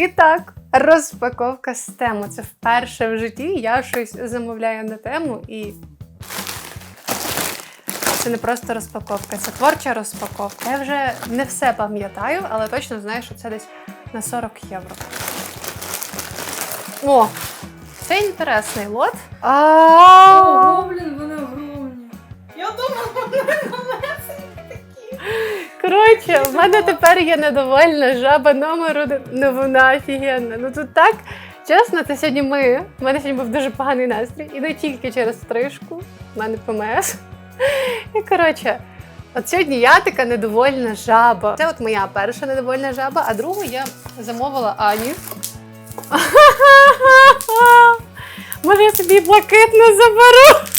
І так, розпаковка з тему. Це вперше в житті я щось замовляю на тему і. Це не просто розпаковка, це творча розпаковка. Я вже не все пам'ятаю, але точно знаю, що це десь на 40 євро. О! Це інтересний лот. Ого, блін, вони огромні. Я думала, вони малесенькі такі. Коротше, в мене тепер є недовольна жаба номер один. Ну вона офігенна. Ну тут так. Чесно, це сьогодні ми. У мене сьогодні був дуже поганий настрій. І не тільки через стрижку, в мене ПМС. І коротше, от сьогодні я така недовольна жаба. Це от моя перша недовольна жаба, а другу я замовила Ані. Може, я собі блакитну заберу?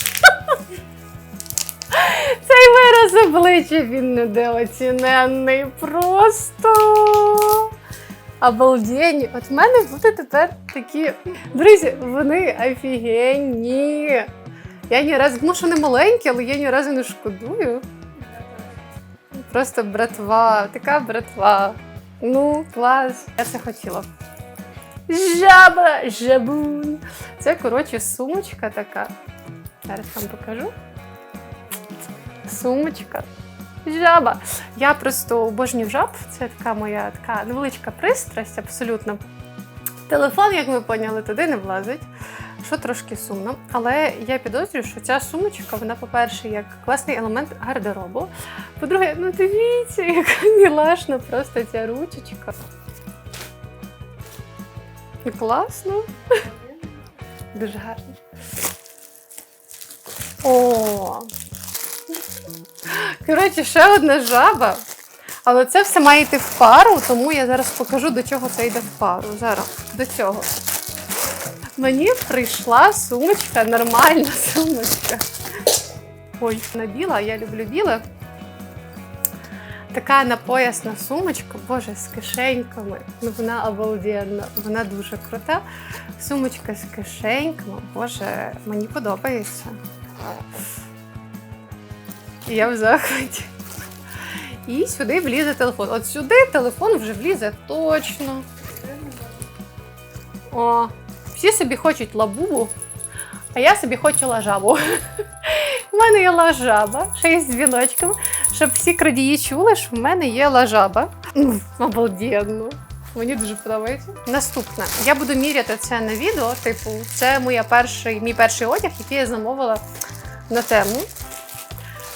Цей вираз обличчя він недооціненний. Просто. Обалденні. От в мене буде тепер такі. Друзі, вони офігенні. Я ні разу, ну що не маленькі, але я ні разу не шкодую. Просто братва, така братва. Ну, клас. Я це хотіла. Жаба, жабун. Це, коротше, сумочка така. Зараз вам покажу. Сумочка. Жаба. Я просто обожнюю жаб. Це така моя така невеличка пристрасть, абсолютно. Телефон, як ми поняли, туди не влазить, що трошки сумно. Але я підозрюю, що ця сумочка, вона, по-перше, як класний елемент гардеробу. По-друге, ну дивіться, яка мілашна просто ця ручечка. Класно. Дуже гарно. Коротше, ще одна жаба. Але це все має йти в пару, тому я зараз покажу, до чого це йде в пару. Зараз до цього. Мені прийшла сумочка, нормальна сумочка. Ой, вона біла, я люблю біле. Така напоясна сумочка, боже, з кишеньками. Ну вона обалденна, вона дуже крута. Сумочка з кишеньками, боже, мені подобається. Я в захваті. І сюди влізе телефон. От сюди телефон вже влізе точно. О, всі собі хочуть лабубу, а я собі хочу лажабу. У мене є лажаба, ще й з дзвіночком, щоб всі крадії чули, що в мене є лажаба. Обалденно. Мені дуже подобається. Наступне. Я буду міряти це на відео. Типу, це моя перший, мій перший одяг, який я замовила на тему.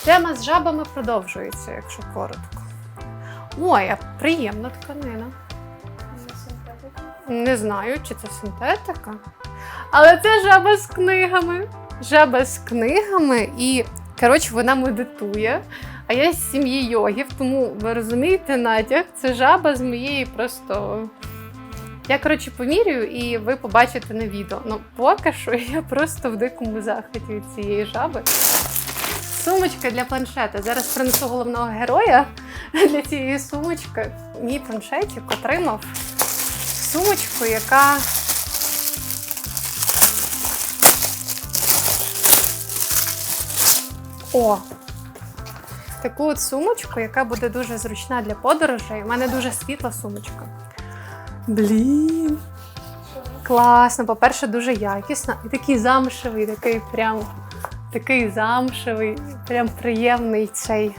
Тема з жабами продовжується, якщо коротко. Ой, а приємна тканина. Не знаю, чи це синтетика. Але це жаба з книгами. Жаба з книгами, і, коротше, вона медитує. А я з сім'ї йогів, тому ви розумієте натяг, це жаба з моєї просто. Я, коротше, помірюю, і ви побачите на відео. Ну, поки що я просто в дикому захваті від цієї жаби. Сумочка для планшета. Зараз принесу головного героя для цієї сумочки. Мій планшетик отримав сумочку, яка. О! Таку от сумочку, яка буде дуже зручна для подорожей. У мене дуже світла сумочка. Блін. Класно. По-перше, дуже якісна. І такий замшевий, такий прям такий замшевий, прям приємний цей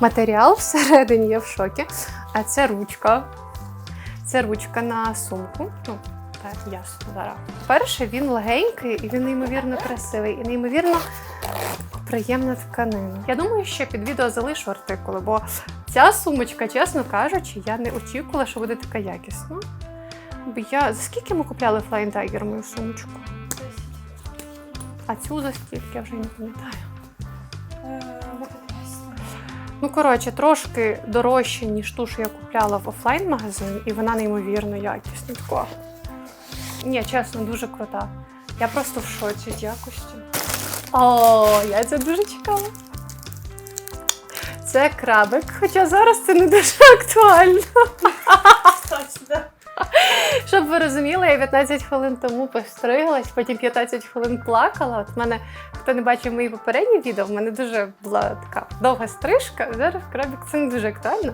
матеріал всередині, я в шокі. А це ручка. Це ручка на сумку. Ну, так, ясно, зараз. Перше, він легенький і він неймовірно красивий, і неймовірно приємна тканина. Я думаю, що під відео залишу артикули, бо ця сумочка, чесно кажучи, я не очікувала, що буде така якісна. Бо я за скільки ми купляли Flying Tiger мою сумочку? А цю за скільки я вже не пам'ятаю. Ну, коротше, трошки дорожче, ніж ту, що я купляла в офлайн магазині, і вона неймовірно якісна. Така. Ні, чесно, дуже крута. Я просто в шоці з якості. О, я це дуже чекала. Це крабик, хоча зараз це не дуже актуально. Щоб ви розуміли, я 15 хвилин тому постриглась, потім 15 хвилин плакала. От в мене, хто не бачив мої попередні відео, в мене дуже була така довга стрижка. Зараз крабік це не дуже актуально.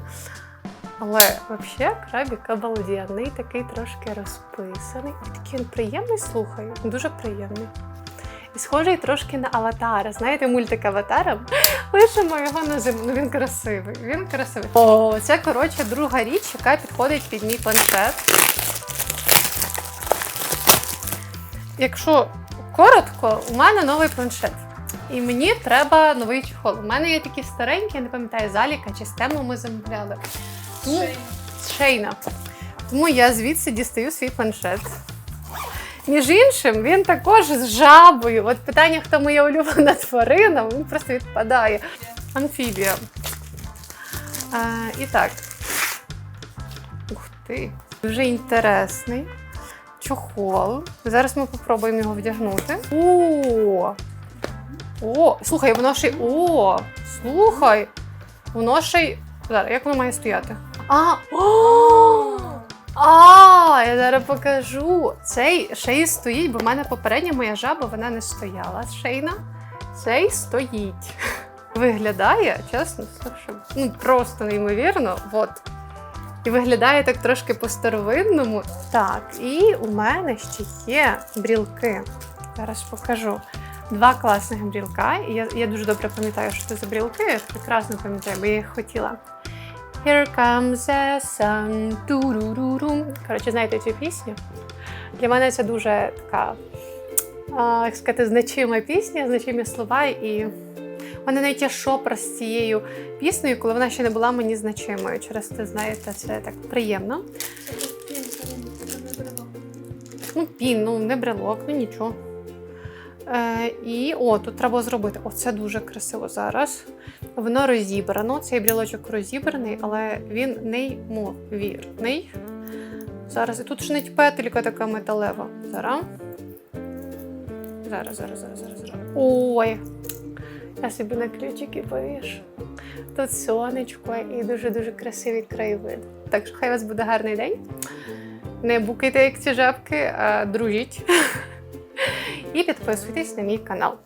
Але взагалі крабік обалденний, такий трошки розписаний. І такий він приємний, слухаю, дуже приємний. І схожий трошки на аватара. Знаєте, мультик аватара? Лишимо його на зиму. Ну він красивий. Він красивий. О, це коротше друга річ, яка підходить під мій планшет. Якщо коротко, у мене новий планшет. І мені треба новий чехол. У мене є такі старенькі, я не пам'ятаю, заліка чи з тему ми замовляли. З шейна. Тому я звідси дістаю свій планшет. Між іншим, він також з жабою. От питання, хто моя улюблена тварина, він просто відпадає. Амфібія. А, і так. Ух ти. Дуже інтересний. Чохол. Зараз ми попробуємо його вдягнути. О! О! Слухай, воно ще й. О! Слухай! Воно ще й. Зараз, як воно має стояти? А! О! Я зараз покажу. Цей шей стоїть, бо в мене попередня моя жаба вона не стояла шейна. Цей стоїть. Виглядає, чесно, ну просто неймовірно. От. І виглядає так трошки по-старовинному. Так, і у мене ще є брілки. Зараз покажу. Два класних брілка. Я, я дуже добре пам'ятаю, що це за брілки. Я прекрасно пам'ятаю, бо я їх хотіла. Here comes the sun. Ту-ру-ру-ру. Коротше, знаєте цю пісню? Для мене це дуже така, а, як сказати, значима пісня, значимі слова. І в мене навіть є шопер з цією піснею, коли вона ще не була мені значимою. Через це, знаєте, це так приємно. Ну, пін, ну не брелок, ну нічого. Е, і о, тут треба зробити. О, це дуже красиво зараз. Воно розібрано. Цей брілочок розібраний, але він неймовірний. Зараз. І тут ж навіть петелька така металева. Зараз. Зараз, зараз, зараз, зараз. зараз. Ой. Я собі на ключики повішу. Тут сонечко і дуже-дуже красивий краєвид. Так що хай у вас буде гарний день. Не букайте, як ці жабки, а дружіть. І підписуйтесь на мій канал.